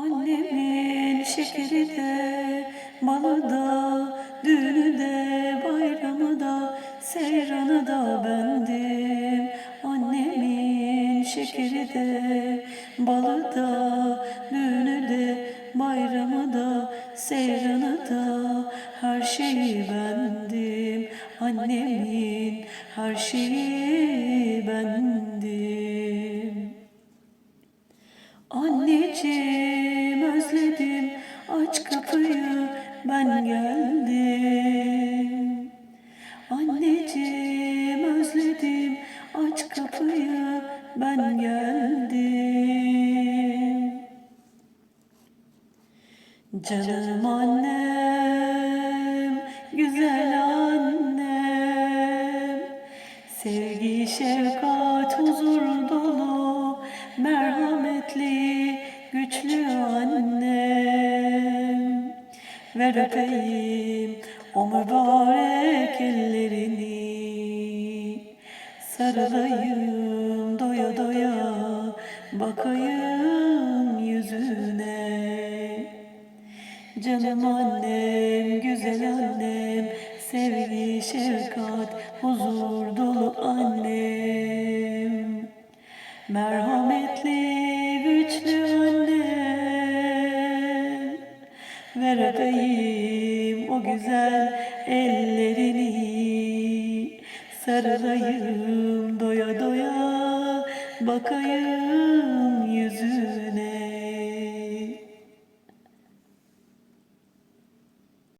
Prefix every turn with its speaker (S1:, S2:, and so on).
S1: Annemin şekeri de, balı da, düğünü de, bayramı da, seyranı da bendim. Annemin şekeri de, balı da, düğünü de, bayramı da, seyranı da, her şeyi bendim. Annemin her şeyi bendim. Ben geldim. Anneciğim özledim aç kapıyı ben geldim. Canım annem, güzel annem Sevgi, şefkat, huzur dolu Merhametli, güçlü annem Ver öpeyim o mübarek ellerini Sarılayım doya doya Bakayım yüzüne Canım annem, güzel annem, sevgi, şefkat, huzur dolu annem. Merhametli, Ver öpeyim o güzel ellerini. Sarılayım doya doya, bakayım.